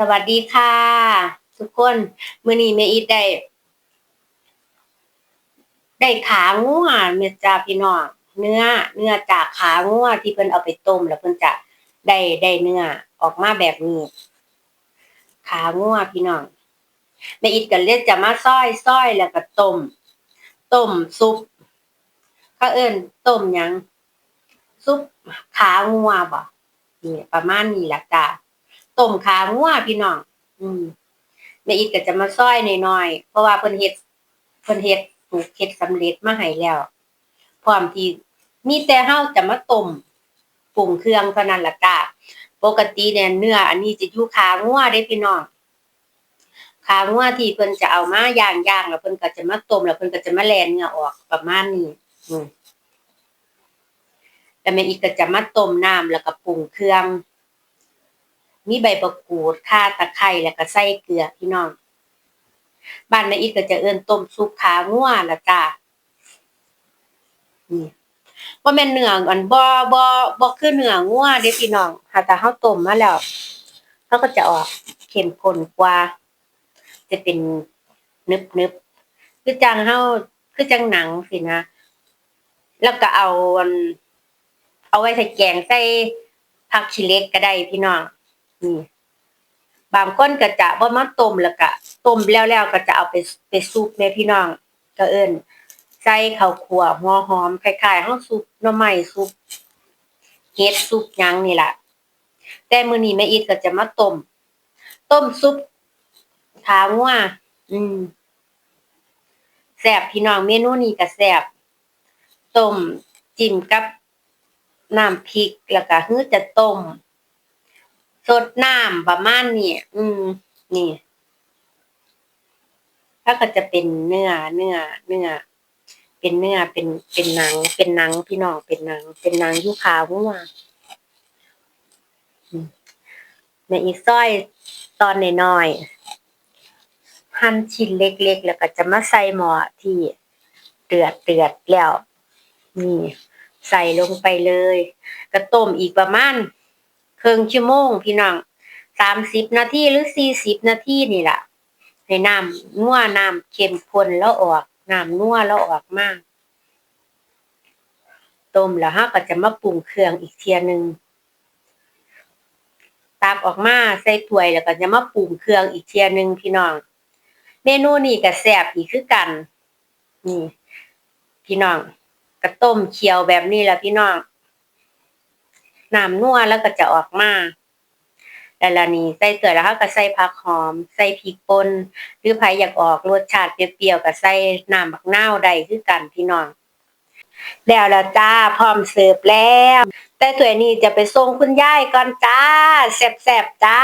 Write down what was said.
สวัสดีค่ะ ทุกคนมื้อนี้แม่อีทได้ ได้ขางัวแม่จ้าพี่น้องเนื้อ เนื้อจากขางัวที่เพิ่นเอาไปต้ม แล้วเพิ่นจะได้ได้เนื้อออกมาแบบนี้ ขางัวพี่น้องแม่อีทก็เลยจะมาซอยซอยแล้วก็ต้มต้มซุปเขาเอิ้นต้มยังซุปขางัวบ่นี่ประมาณนี้ละจ้า ต้มขางัวพี่น้อง อืมแม่อีทก็จะมาซอยหน้อยๆเพราะว่าเพิ่นเฮ็ดเพิ่นเฮ็ดสูตรเฮ็ดสำเร็จมาให้แล้วพร้อมที่มีแต่เฮาจะมาต้มปรุงเครื่องเท่านั้นล่ะจ้าปกติเนี่ยเนื้ออันนี้จะอยู่ขางัวเด้พี่น้องขางัวที่เพิ่นจะเอามาย่างๆแล้วเพิ่นก็จะมาต้มแล้วเพิ่นก็จะมาแล่เนื้อออกประมาณนี้อืมแล้วแม่อีกก็จะมาต้มน้ำแล้วก็ปรุงเครื่อง มีใบบักกูดข่าตะไคร้แล้วก็ใส่เกลือพี่น้อง บ้านแม่อีกก็จะเอิ้นต้มซุปขางัวละจ้านี่บ่แม่นเนื้ออันบ่บ่บ่คือเนื้องัวเด้พี่น้องถ้าถ้าเฮาต้มมาแล้วเขาก็จะออกเข้มข้นกว่า จะเป็นนึบๆคือจังเฮาคือจังหนังสินะ แล้วก็เอาเอาไว้ใส่แกงใส่ผักขี้เล็กก็ได้พี่น้อง นี่บางคนก็จะบ่มาต้มแล้วก็ต้มแล้วแล้วก็จะเอาไปไปซุปแม่พี่น้องก็เอิ้นใส่ข้าวคั่วหัวหอมคล้ายๆเฮาซุปหน่อไม้ซุปเห็ดซุปหยังนี่ล่ะ แต่มื้อนี้แม่อีทก็จะมาต้มต้มซุปขางัวอืมแซ่บพี่น้องเมนูนี้ก็แซ่บต้มจิ้มกับน้ำพริกแล้วก็คือจะต้ม สดน้ำประมาณนี้อืม นี่ถ้าก็จะเป็นเนื้อ เนื้อ เนื้อ เป็นเนื้อ เป็น เป็นหนัง เป็นหนังพี่น้อง เป็นหนัง เป็นหนังยูขางัวอืมแม่อีซอยตอนน้อยๆหั่นชิ้นเล็กๆ แล้วก็จะมาใส่หม้อที่เดือดเดือดแล้ว นี่ ใส่ลงไปเลย ก็ต้มอีกประมาณ รึ่งชั่วโมงพี่น้องสามสิบนาทีหรือสี่สิบนาทีนี่แหละให้น้ำนัวน้ำเข้มข้นแล้วออกน้ำนัวแล้วออกมากต้มแล้วฮาก็จะมาปรุงเครื่องอีกเทียหนึงตักออกมาใส่ถ้วยแล้วก็จะมาปรุงเครื่องอีกเทียหนึงพี่น้อง เมนูนี้ก็แซ่บอีกคือกันนี่พี่น้องก็ต้มเคี่ยวแบบนี้แหละพี่น้อง น้ำนัวแล้วก็จะออกมาแล้วล่ะนี่ใส่เกลือแล้วก็ใส่ผักหอม ใส่พริกป่นหรือใครอยากออกรสชาติเปรี้ยวๆก็ใส่น้ำบักนาวได้คือกันพี่น้องแล้วแล้วจ้าพร้อมเสิร์ฟแล้ว แต่ถ้วยนี้จะไปส่งคุณยายก่อนจ้าแซ่บๆจ้า